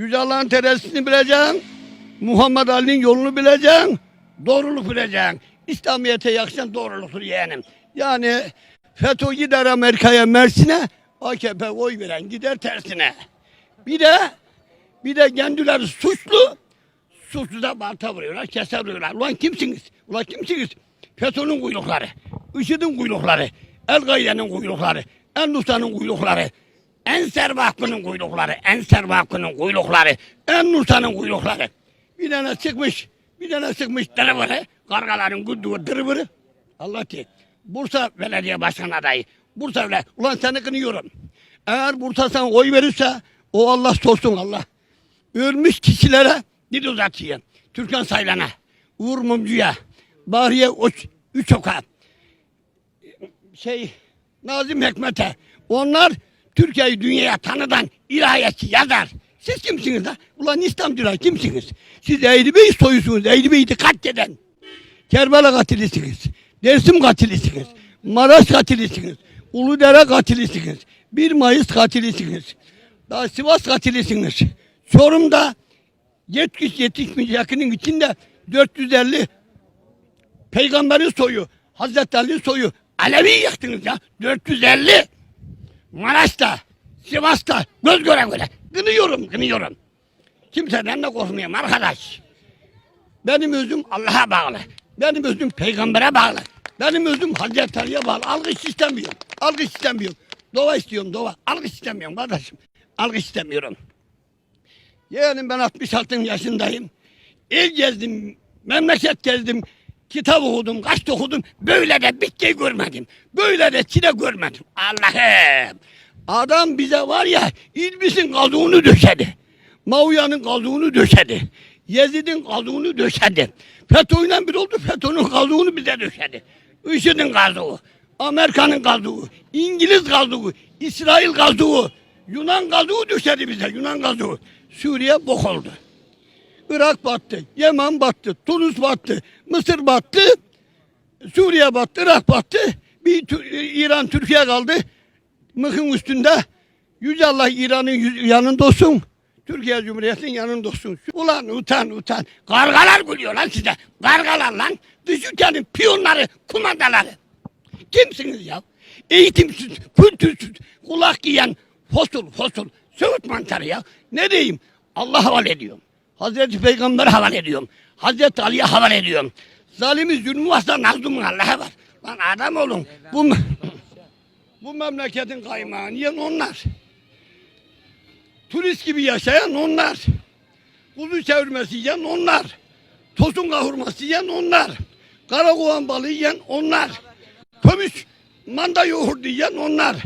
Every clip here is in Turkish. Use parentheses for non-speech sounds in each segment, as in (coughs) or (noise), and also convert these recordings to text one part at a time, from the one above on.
Yüce Allah'ın terazisini bileceksin. Muhammed Ali'nin yolunu bileceksin. Doğruluk bileceksin. İslamiyet'e yakışan doğruluktur yeğenim. Yani FETÖ gider Amerika'ya Mersin'e, AKP oy veren gider tersine. Bir de bir de kendileri suçlu, suçlu da balta vuruyorlar, kese vuruyorlar. Ulan kimsiniz? Ulan kimsiniz? FETÖ'nün kuyrukları, IŞİD'in kuyrukları, El-Gaide'nin kuyrukları, En-Nusra'nın kuyrukları, Enser Vakfı'nın kuyrukları, Enser Vakfı'nın kuyrukları, En-Nusra'nın kuyrukları. Bir tane çıkmış, bir tane çıkmış dırıvırı, kargaların güldüğü dırıvırı. Allah ki, Bursa Belediye Başkan adayı, Bursa bile, ulan seni kınıyorum. Eğer Bursa sana oy verirse, o Allah sorsun Allah. Ölmüş kişilere dil uzatıyor. Türkan Saylan'a, Uğur Mumcu'ya, Bahriye Uç, Üçok'a, şey Nazım Hekmet'e. Onlar Türkiye'yi dünyaya tanıdan ilahiyatçı yazar. Siz kimsiniz la? Ulan İslamcılar kimsiniz? Siz Eğri Bey soyusunuz. Eğri Bey'i katleden. Kerbela katilisiniz. Dersim katilisiniz. Maraş katilisiniz. Uludere katilisiniz. 1 Mayıs katilisiniz. Daha Sivas katilisiniz. Çorum'da 70-70 yakının içinde 450 peygamberin soyu, Hazreti Ali soyu Alevi yaktınız ya. 450. Maraş'ta, Sivas'ta göz göre göre. Kınıyorum, kınıyorum. Kimseden de korkmuyorum arkadaş. Benim özüm Allah'a bağlı. Benim özüm peygambere bağlı. Benim özüm Hazreti Ali'ye bağlı. Algış istemiyorum. Algış istemiyorum. Dua istiyorum, dua. Algış istemiyorum kardeşim. Algış istemiyorum. Yeğenim ben 66 yaşındayım. İl gezdim, memleket gezdim, kitap okudum, kaç okudum. Böyle de bitti görmedim. Böyle de çile görmedim. Allah'ım. Adam bize var ya İlbis'in kazuğunu döşedi. Mavuya'nın kazuğunu döşedi. Yezid'in kazuğunu döşedi. FETÖ'yle bir oldu. FETÖ'nün kazuğunu bize döşedi. IŞİD'in kazuğu. Amerika'nın kazuğu. İngiliz kazuğu. İsrail kazuğu. Yunan kazuğu döşedi bize. Yunan kazuğu. Suriye bok oldu. Irak battı, Yemen battı, Tunus battı, Mısır battı, Suriye battı, Irak battı. Bir İran, Türkiye kaldı. Mıkın üstünde. Yüce Allah İran'ın yanında olsun. Türkiye Cumhuriyeti'nin yanında olsun. Ulan utan utan. Kargalar gülüyor lan size. Kargalar lan. Dış ülkenin piyonları, kumandaları. Kimsiniz ya? Eğitimsiz, kültürsüz, kulak giyen fosul fosul, Söğüt mantarı ya. Ne diyeyim? Allah havale ediyorum. Hazreti Peygamber havale ediyorum. Hazreti Ali'ye havale ediyorum. Zalimi zulmü varsa nazlumun Allah'a var. Lan adam olun. Bu, (coughs) bu memleketin kaymağını yiyen onlar. Turist gibi yaşayan onlar. Kuzu çevirmesi yiyen onlar. Tosun kavurması yiyen onlar. Karakoğan balığı yiyen onlar. Kömüş manda yoğurdu yiyen onlar.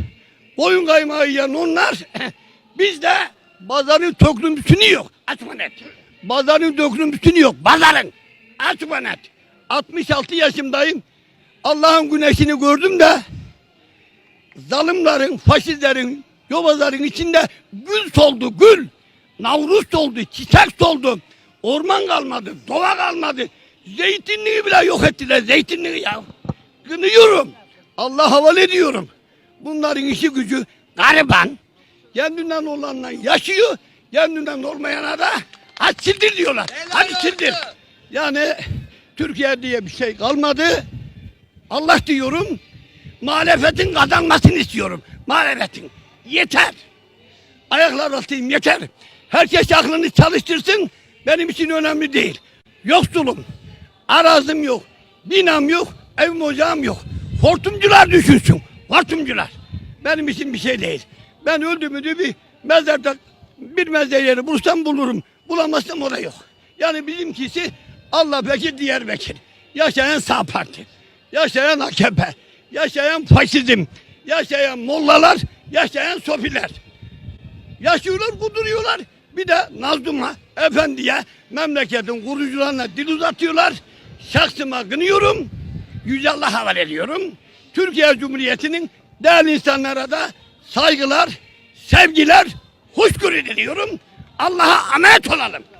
Koyun kaymağı yiyen onlar. (coughs) Biz de pazarın töklümsünü yok. Açma net. Pazarın töklümsünü yok. Pazarın. Açma net. 66 yaşındayım. Allah'ın güneşini gördüm de zalimlerin, faşistlerin, yobazların içinde gül soldu, gül. Navruz soldu, çiçek soldu. Orman kalmadı, doğa kalmadı. Zeytinliği bile yok ettiler, zeytinliği ya. Kınıyorum. Allah havale ediyorum. Bunların işi gücü gariban. Kendinden olanla yaşıyor, kendinden olmayana da hadi sildir diyorlar. hadi sildir. Yani Türkiye diye bir şey kalmadı. Allah diyorum, muhalefetin kazanmasını istiyorum. Muhalefetin. Yeter. Ayaklar atayım yeter. Herkes aklını çalıştırsın. Benim için önemli değil. Yoksulum. Arazim yok. Binam yok. Evim ocağım yok. Hortumcular düşünsün. Hortumcular. Benim için bir şey değil. Ben öldüğümü bir mezarda bir mezar yeri bulursam bulurum. Bulamazsam o da yok. Yani bizimkisi Allah Bekir diğer Bekir. Yaşayan sağ parti. Yaşayan AKP. Yaşayan faşizm. Yaşayan mollalar. Yaşayan sofiler. Yaşıyorlar, kuduruyorlar. Bir de Nazlum'a, efendiye, memleketin kurucularına dil uzatıyorlar. Şahsıma kınıyorum. Yüce Allah'a havale ediyorum. Türkiye Cumhuriyeti'nin değerli insanlara da saygılar, sevgiler, hoşgörü diliyorum. Allah'a emanet olalım.